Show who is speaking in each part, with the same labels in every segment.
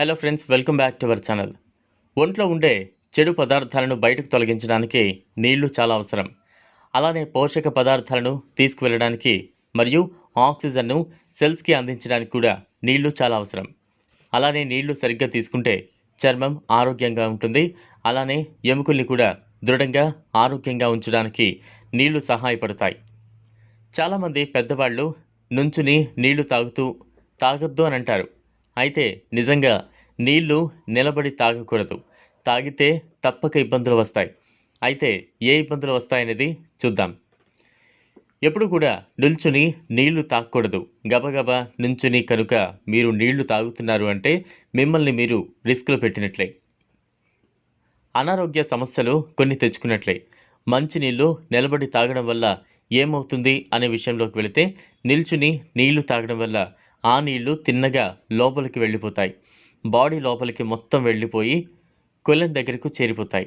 Speaker 1: Hello friends welcome back to our channel. ఒంట్లో ఉండే చెడు పదార్థాలను బయటకు తొలగించడానికి నీళ్ళు చాలా అవసరం. అలానే పోషక పదార్థాలను తీసుకువెళ్ళడానికి మరియు ఆక్సిజన్ను సెల్స్కి అందించడానికి కూడా నీళ్ళు చాలా అవసరం. అలానే నీళ్ళు సరిగ్గా తీసుకుంటే చర్మం ఆరోగ్యంగా ఉంటుంది. అలానే ఎముకల్ని కూడా దృఢంగా ఆరోగ్యంగా ఉంచడానికి నీళ్ళు సహాయపడతాయి. చాలామంది పెద్దవాళ్ళు నుంచుని నీళ్ళు తాగుతూ తాగొద్దు అని అంటారు. అయితే నిజంగా నీళ్ళు నిలబడి తాగకూడదు. తాగితే తప్పక ఇబ్బందులు వస్తాయి. అయితే ఏ ఇబ్బందులు వస్తాయనేది చూద్దాం. ఎప్పుడు కూడా నిల్చుని నీళ్ళు తాగకూడదు. గబగబా నుంచుని కనుక మీరు నీళ్ళు తాగుతున్నారు అంటే మిమ్మల్ని మీరు రిస్క్లో పెట్టినట్లే. అనారోగ్య సమస్యలు కొన్ని తెచ్చుకున్నట్లే. మంచినీళ్ళు నిలబడి తాగడం వల్ల ఏమవుతుంది అనే విషయంలోకి వెళితే నిల్చుని నీళ్ళు తాగడం వల్ల ఆ నీళ్ళు తిన్నగా లోపలికి వెళ్ళిపోతాయి. బాడీ లోపలికి మొత్తం వెళ్ళిపోయి కొలెన్ దగ్గరకు చేరిపోతాయి.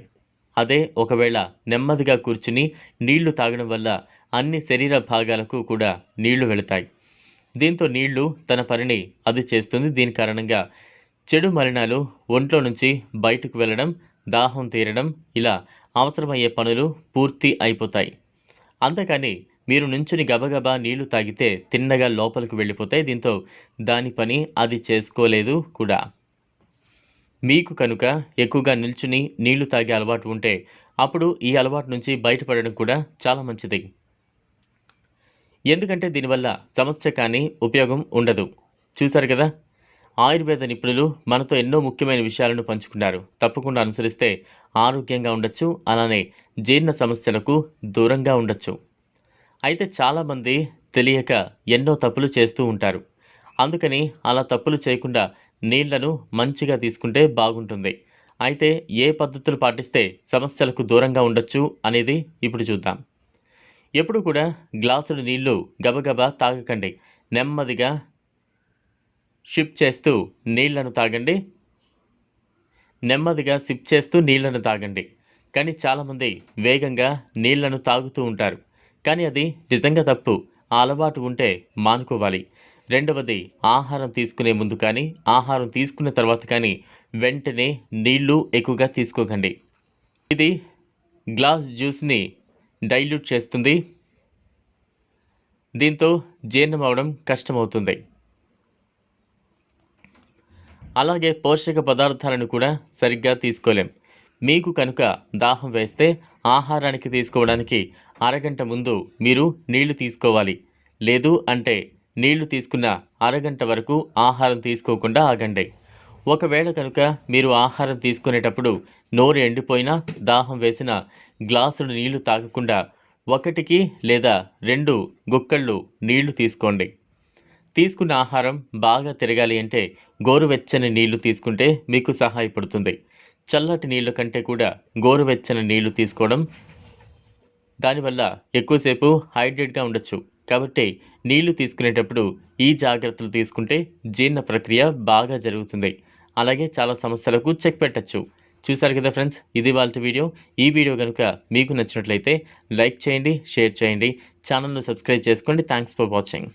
Speaker 1: అదే ఒకవేళ నెమ్మదిగా కూర్చుని నీళ్ళు తాగడం వల్ల అన్ని శరీర భాగాలకు కూడా నీళ్ళు వెళతాయి. దీంతో నీళ్ళు తన పనిని అది చేస్తుంది. దీని కారణంగా చెడు మలినాలు ఒంట్లో నుంచి బయటకు వెళ్ళడం దాహం తీరడం ఇలా అవసరమయ్యే పనులు పూర్తి అయిపోతాయి. అంతేకాని మీరు నుంచుని గబగబా నీళ్ళు తాగితే తిన్నగా లోపలికి వెళ్ళిపోతాయి దీంతో దాని పని అది చేసుకోలేదు కూడా. మీకు కనుక ఎక్కువగా నిల్చుని నీళ్ళు తాగే అలవాటు ఉంటే అప్పుడు ఈ అలవాటు నుంచి బయటపడడం కూడా చాలా మంచిది. ఎందుకంటే దీనివల్ల సమస్య కానీ ఉపయోగం ఉండదు. చూశారు కదా? ఆయుర్వేద నిపుణులు మనతో ఎన్నో ముఖ్యమైన విషయాలను పంచుకున్నారు. తప్పకుండా అనుసరిస్తే ఆరోగ్యంగా ఉండొచ్చు అలానే జీర్ణ సమస్యలకు దూరంగా ఉండొచ్చు. అయితే చాలామంది తెలియక ఎన్నో తప్పులు చేస్తూ ఉంటారు. అందుకని అలా తప్పులు చేయకుండా నీళ్ళను మంచిగా తీసుకుంటే బాగుంటుంది. అయితే ఏ పద్ధతులు పాటిస్తే సమస్యలకు దూరంగా ఉండొచ్చు అనేది ఇప్పుడు చూద్దాం. ఎప్పుడు కూడా గ్లాసుడు నీళ్ళు గబగబా తాగకండి. నెమ్మదిగా షిప్ చేస్తూ నీళ్ళను తాగండి. నెమ్మదిగా సిప్ చేస్తూ నీళ్ళను తాగండి. కానీ చాలామంది వేగంగా నీళ్ళను తాగుతూ ఉంటారు. కానీ అది నిజంగా తప్పు. ఆ అలవాటు ఉంటే మానుకోవాలి. రెండవది ఆహారం తీసుకునే ముందు కానీ ఆహారం తీసుకున్న తర్వాత కానీ వెంటనే నీళ్ళు ఎక్కువగా తీసుకోకండి. ఇది గ్లాస్ జ్యూస్ని డైల్యూట్ చేస్తుంది. దీంతో జీర్ణం అవడం కష్టమవుతుంది. అలాగే పోషక పదార్థాలను కూడా సరిగ్గా తీసుకోలేం. మీకు కనుక దాహం వేస్తే ఆహారానికి తీసుకోవడానికి అరగంట ముందు మీరు నీళ్ళు తీసుకోవాలి. లేదు అంటే నీళ్ళు తీసుకున్న అరగంట వరకు ఆహారం తీసుకోకుండా ఆగండి. ఒకవేళ కనుక మీరు ఆహారం తీసుకునేటప్పుడు నోరు ఎండిపోయినా దాహం వేసిన గ్లాసుడు నీళ్ళు తాగకుండా ఒకటికి లేదా రెండు గుక్కళ్ళు నీళ్ళు తీసుకోండి. తీసుకున్న ఆహారం బాగా తిరగాలి అంటే గోరువెచ్చని నీళ్ళు తీసుకుంటే మీకు సహాయపడుతుంది. చల్లటి నీళ్ళ కంటే కూడా గోరువెచ్చని నీళ్ళు తీసుకోవడం దానివల్ల ఎక్కువసేపు హైడ్రేట్గా ఉండొచ్చు. కాబట్టి నీళ్ళు తీసుకునేటప్పుడు ఈ జాగ్రత్తలు తీసుకుంటే జీర్ణ ప్రక్రియ బాగా జరుగుతుంది. అలాగే చాలా సమస్యలకు చెక్ పెట్టచ్చు. చూసారు కదా ఫ్రెండ్స్ ఇది వాళ్ళ వీడియో. ఈ వీడియో కనుక మీకు నచ్చినట్లయితే లైక్ చేయండి షేర్ చేయండి. ఛానల్ను సబ్స్క్రైబ్ చేసుకోండి. Thanks for watching.